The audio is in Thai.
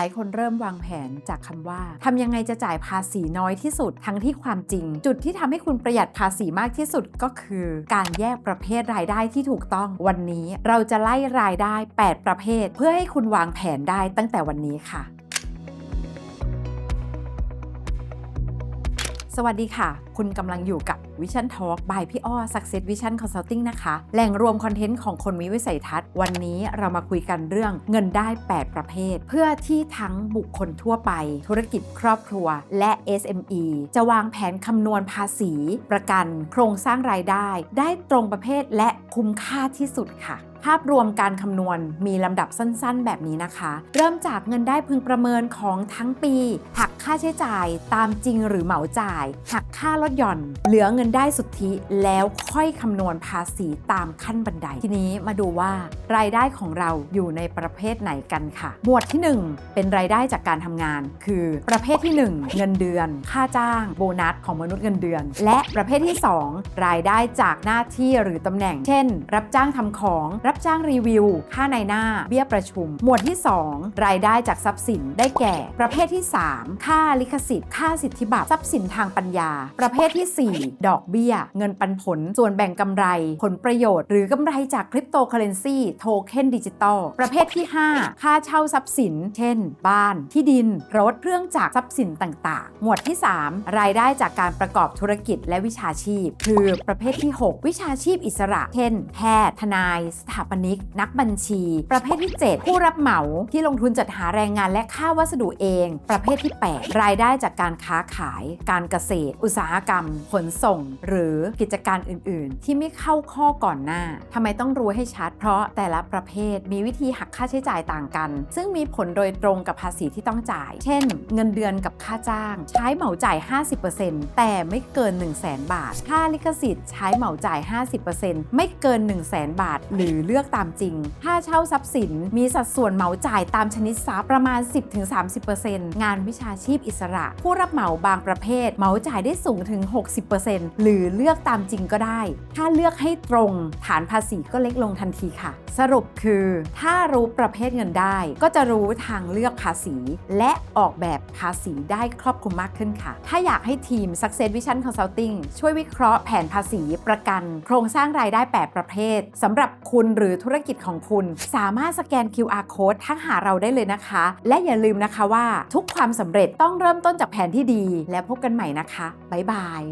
ลายคนเริ่มวางแผนจากคำว่าทำยังไงจะจ่ายภาษีน้อยที่สุด ทั้งที่ความจริง จุดที่ทำให้คุณประหยัดภาษีมากที่สุดก็คือ การแยกประเภทรายได้ที่ถูกต้องวันนี้ เราจะไล่รายได้ 8 ประเภท เพื่อให้คุณวางแผนได้ตั้งแต่วันนี้ค่ะสวัสดีค่ะ คุณกำลังอยู่กับ Vision Talk by พี่อ้อ Success Vision Consulting นะคะ แหล่งรวมคอนเทนต์ของคนมีวิสัยทัศน์ วันนี้เรามาคุยกันเรื่องเงินได้ 8 ประเภท เพื่อที่ทั้งบุคคลทั่วไป ธุรกิจครอบครัว และ SME จะวางแผนคำนวณภาษี ประกัน โครงสร้างรายได้ ได้ตรงประเภทและคุ้มค่าที่สุดค่ะภาพรวมการคำนวณมีลำดับสั้นๆ แบบนี้นะคะ เริ่มจากเงินได้พึงประเมินของทั้งปี หักค่าใช้จ่ายตามจริงหรือเหมาจ่าย หักค่าลดหย่อน เหลือเงินได้สุทธิแล้วค่อยคำนวณภาษีตามขั้นบันได ทีนี้มาดูว่ารายได้ของเราอยู่ในประเภทไหนกันค่ะ หมวดที่ 1 เป็นรายได้จากการทำงาน คือประเภทที่ 1 เงินเดือน ค่าจ้าง โบนัสของมนุษย์เงินเดือน และประเภทที่ 2 รายได้จากหน้าที่หรือตำแหน่ง เช่น รับจ้างทำของ รับจ้างรีวิว ค่าในหน้า เบี้ยประชุม หมวดที่ 2 รายได้จากทรัพย์สินได้แก่ ประเภทที่ 3 ค่าลิขสิทธิ์ ค่าสิทธิบัตรทรัพย์สินทางปัญญา ประเภทที่ 4ดอกเบี้ย เงินปันผล ส่วนแบ่งกำไร ผลประโยชน์ หรือกำไรจากคริปโตเคอเรนซีโทเค็นดิจิตอลประเภทที่ 5 ค่าเช่าทรัพย์สิน เช่น บ้าน ที่ดิน รถ เครื่องจักร ทรัพย์สินต่าง ๆ หมวดที่ 3 รายได้จากการประกอบธุรกิจและวิชาชีพ คือประเภทที่ 6 วิชาชีพอิสระ เช่น แพทย์ ทนาย สถาปนิก นักบัญชี ประเภทที่ 7 ผู้รับเหมาที่ลงทุนจัดหาแรงงานและค่าวัสดุเอง ประเภทที่ 8 รายได้จากการค้าขาย การเกษตร อุตสาหกรรม ขนส่งหรือกิจการอื่นๆ ที่ไม่เข้าข้อก่อนหน้าทำไมต้องรู้ให้ชัด เพราะแต่ละประเภทมีวิธีหักค่าใช้จ่ายต่างกัน ซึ่งมีผลโดยตรงกับภาษีที่ต้องจ่าย เช่น เงินเดือนกับค่าจ้าง ใช้เหมาจ่าย 50%แต่ไม่เกิน 1 0 0 0 0แบาท ค่าลิขสิทธิ์ใช้เหมาจ่าย 50%ไม่เกิน 1 0 0 0 0แบาท หรือเลือกตามจริง ค่าเช่าทรัพย์สินมีสัดส่วนเหมาจ่ายตามชนิดทรัพย์ประมาณ 10-30%งานวิชาชีพอิสระ ผู้รับเหมาบางประเภท เหมาจ่ายได้สูงถึง 60%หรือเลือกตามจริงก็ได้ ถ้าเลือกให้ตรงฐานภาษีก็เล็กลงทันทีค่ะ สรุปคือถ้ารู้ประเภทเงินได้ ก็จะรู้ทางเลือกภาษี และออกแบบภาษีได้ครอบคลุมมากขึ้นค่ะ ถ้าอยากให้ทีม Success Vision Consulting ช่วยวิเคราะห์แผนภาษีประกัน โครงสร้างรายได้ 8 ประเภทสำหรับคุณหรือธุรกิจของคุณ สามารถสแกน QR code ทักหาเราได้เลยนะคะ และอย่าลืมนะคะว่าทุกความสำเร็จต้องเริ่มต้นจากแผนที่ดี และพบกันใหม่นะคะ บ๊ายบาย